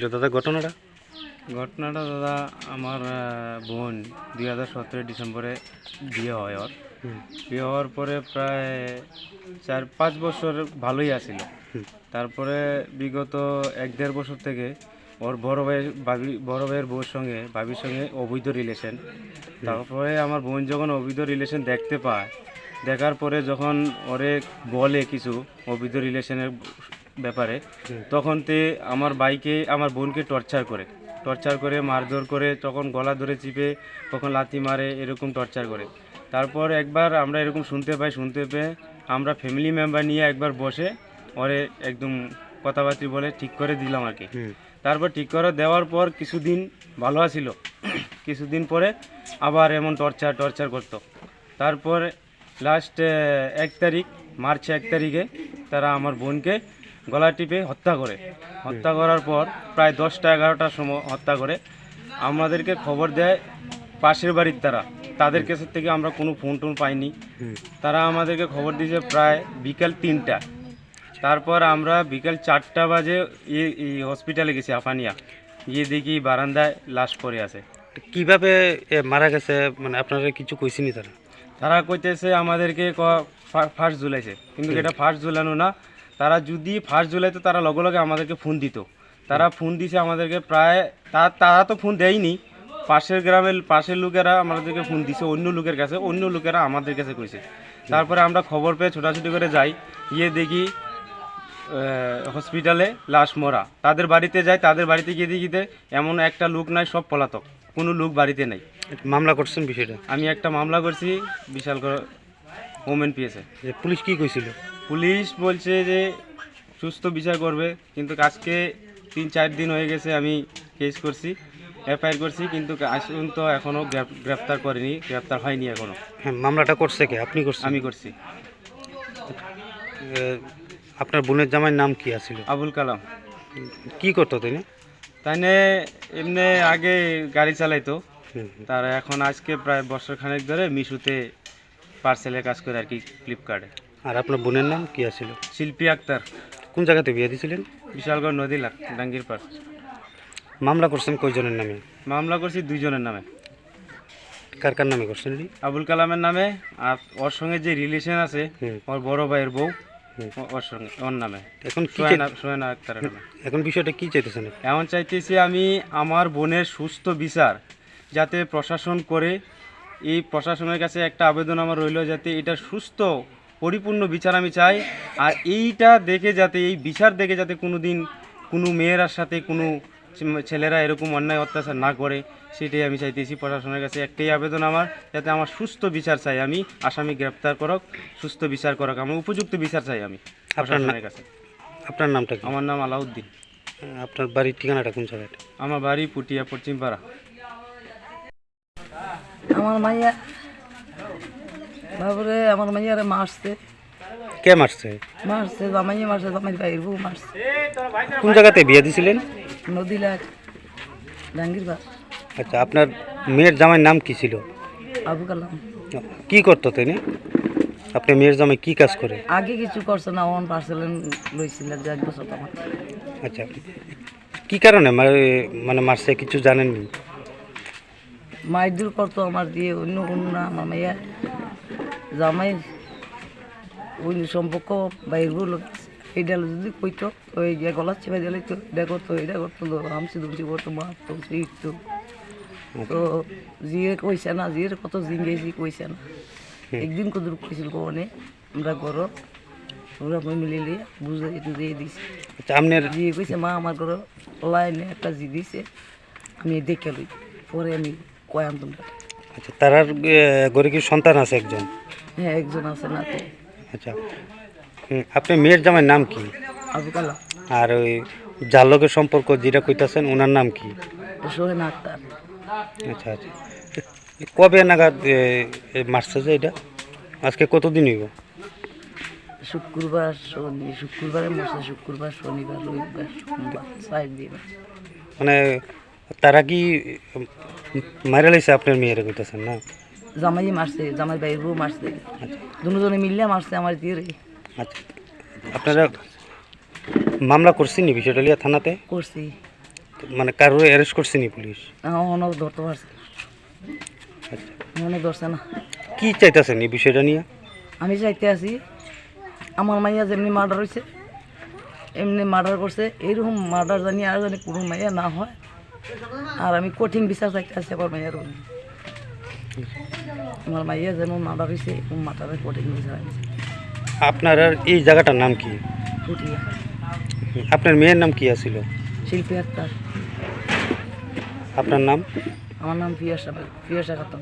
ছিল দাদা ঘটনাটা? ঘটনাটা দাদা আমার বোন দুই হাজার সতেরো ডিসেম্বরে বিয়ে হয় ওর। বিয়ে হওয়ার পরে প্রায় চার পাঁচ বছর ভালোই আছিল। তারপরে বিগত এক দেড় বছর থেকে ওর বড় ভাইয়ের ভাবি বড় ভাইয়ের বউর সঙ্গে ভাবির সঙ্গে অবৈধ রিলেশন তারপরে আমার বোন যখন অবৈধ রিলেশন দেখতে পায় দেখার পরে যখন ওরে বলে কিছু অবৈধ রিলেশনের ব্যাপারে। তখন তে আমার বাইকে আমার বোনকে টর্চার করে। টর্চার করে মারধর করে তখন গলা ধরে চিপে তখন লাথি মারে এরকম টর্চার করে। তারপর একবার আমরা এরকম শুনতে পাই শুনতে পেয়ে আমরা ফ্যামিলি মেম্বার নিয়ে একবার বসে ওরে একদম কথাবার্তি বলে ঠিক করে দিলাম আর কি। তারপর ঠিক করে দেওয়ার পর কিছুদিন ভালো আছিল। কিছুদিন পরে আবার এমন টর্চার টর্চার করতো। তারপর লাস্ট এক তারিখ মার্চ এক তারিখে তারা আমার বোনকে গলা টিপে হত্যা করে। হত্যা করার পর প্রায় দশটা এগারোটার সময় হত্যা করে। আমাদেরকে খবর দেয় পাশের বাড়ির তারা তাদের কাছের থেকে আমরা কোনো ফোন টোন পাইনি। তারা আমাদেরকে খবর দিয়েছে প্রায় বিকাল তিনটা। তারপর আমরা বিকাল চারটা বাজে হসপিটালে গেছি আফানিয়া। গিয়ে দেখি বারান্দায় লাশ পড়ে আছে। কীভাবে মারা গেছে? মানে আপনারা কিছু কইছিনি তারা? তারা কইতেছে আমাদেরকে ফার্স্ট জুলাইছে কিন্তু এটা ফার্স্ট জুলানো না। তারা যদি ফার্স্ট জুলাইতো তারা লগে লগে আমাদেরকে ফোন দিত। তারা ফোন দিছে আমাদেরকে প্রায় তারা তো ফোন দেয়নি। পাশের গ্রামের পাশের লোকেরা আমাদেরকে ফোন দিছে অন্য লোকের কাছে অন্য লোকেরা আমাদের কাছে কইছে। তারপরে আমরা খবর পেয়ে ছোটাছুটি করে যাই গিয়ে দেখি হসপিটালে লাশ মরা। তাদের বাড়িতে যাই তাদের বাড়িতে গিয়ে দেখিতে এমন একটা লোক নাই সব পলাতক। কোনো লোক বাড়িতে নাই। মামলা করছেন বিষয়টা? আমি একটা মামলা করছি বিশাল ওমেন পিএসে যে পুলিশ কি কইছিল? পুলিশ বলছে যে সুস্থ বিচার করবে কিন্তু আজকে তিন চার দিন হয়ে গেছে আমি কেস করছি এফআইআর করছি কিন্তু আসুন তো এখনও গ্রেপ্তার করেনি গ্রেপ্তার হয়নি এখনও হ্যাঁ মামলাটা করছে কে? আপনি করছেন? আমি করছি। আপনার বোনের জামাইয়ের নাম কি আছিল? আবুল কালাম। কি করতো তিনি? তাইনে এমনি আগে গাড়ি চালাইতো। তার এখন আজকে প্রায় বছর খানেক ধরে মিশুতে পার্সেলের কাজ করে আর কি ফ্লিপকার্টে আর আপনার বোনের নাম কি আছিল? শিল্পী আক্তার। কোন জায়গাতে বিয়ে দিয়েছিলেন বিশালগড় নদী লাগ ডাঙ্গির পার মামলা করছেন কয়জনের নামে? মামলা করছি দুইজনের নামে। কার কার নামে করছেন? আবুল কালামের নামে আর ওর সঙ্গে যে রিলেশন আছে ওর বড় ভাইয়ের বউ ওর সঙ্গে ওর নামে। এখন সোহেনা আক্তারের নামে। এখন বিষয়টা কি চাইতেছেন এমন চাইতেছি আমি আমার বোনের সুস্থ বিচার যাতে প্রশাসন করে এই প্রশাসনের কাছে একটা আবেদন আমার রইল যাতে এটা সুস্থ পরিপূর্ণ বিচার আমি চাই। আর এইটা দেখে যাতে এই বিচার দেখে যাতে কোনো দিন কোনো মেয়েরার সাথে কোনো ছেলেরা এরকম অন্যায় অত্যাচার না করে সেটাই আমি চাইতেছি প্রশাসনের কাছে একটাই আবেদন আমার যাতে আমার সুস্থ বিচার চাই আমি আসামি গ্রেপ্তার করক সুস্থ বিচার করক আমার উপযুক্ত বিচার চাই আমি প্রশাসনের কাছে। আপনার নামটা আমার নাম আলাউদ্দিন। আপনার বাড়ির ঠিকানাটা কোন জায়গাটা আমার বাড়ি পুটিয়া পশ্চিমপাড়া। আমার মাইয়া বাবুরে আমার মাইয়ারে মারছে। কে মারছে? মারছে জামাইয়ে মারছে জামাই বাইর বউ মারছে। কোন জায়গাতে বিয়ে দিয়েছিলেন নদী লাগ আচ্ছা আপনার মেয়ের জামাইয়ের নাম কি ছিল? আবু কালাম। কি করতো তিনি? আপনার মেয়ের জামাই কি কাজ করে? আগে কিছু করছে না ওন পার্সেলেন লইছিলেন যে এক বছর আচ্ছা কি কারণে মানে মারছে কিছু জানেননি? মাইদুর করতো আমার দিয়ে অন্য কোনো না আমার মাইয়া জামাই অন্য সম্পর্ক বাইর বউ লোক এইটা যদি কইতো ওই যে গলা চেপে দিলে তো এটা করতো এটা করতো হামসি দুমসি করতো মারতো শিখতো তো জিয়ে কইছে না জিয়ের কত জিঙ্গেছি কইছে না। একদিন কদুর কইছিল কোনে আমরা ঘর ওরা মিলিলে বুঝে একটু দিয়ে দিছি। আচ্ছা আপনার জিয়ে কইছে মা আমার ঘর লাইনে একটা জি দিছে আমি দেখে লই পরে আমি কয়াম তোমরা আচ্ছা তারার ঘরে কি সন্তান আছে একজন? হ্যাঁ একজন আছে না তো আচ্ছা হুম, আপনার মেয়ের জামাইয়ের নাম কি? আবু কালা আর ওই যার লোকের সম্পর্ক যেটা কইতাছেন ওনার নাম কি? সোহেন আক্তার। আচ্ছা আচ্ছা। কবে নাগাদ মারছে যে এটা? আজকে কতদিন হইব? শুক্রবার শনি শুক্রবারে মশা শুক্রবার শনিবার রবিবার সোমবার চার দিন। মানে তারা কি মারা লাইছে আপনার মেয়েরে কইতাছেন না? জামাই মারছে জামাই বাইর বউ মারছে। দুজনে মিললে মারছে আমার দিয়ে আচ্ছা। আপনারা মামলা করছেন নি বিষয়টা লিয়া থানাতে? করছি। মানে কারও অ্যারেস্ট করছে নি পুলিশ? এখনও ধরতে পারছে। আচ্ছা। এখনও ধরছে না। কি চাইতেছেন এই বিষয়টা নিয়ে? আমি চাইতে আছি আমার মাইয়া যেমনি মার্ডার হয়েছে এমনি মার্ডার করছে এইরকম মার্ডার জানি আর জানি কোনো মাইয়া না হয়। আর আমি কঠিন বিচার চাইতে আছি আমার মায়ের। আমার মাইয়া যেমন মা বাবিছে মাতারে কঠিন বিচার আমি আপনার আর এই জায়গাটার নাম কি? ফুটিয়া আপনার মেয়ের নাম কি আছিল? শিল্পী আক্তার। আপনার নাম? আমার নাম পিয়াসা পিয়াসা খাতুন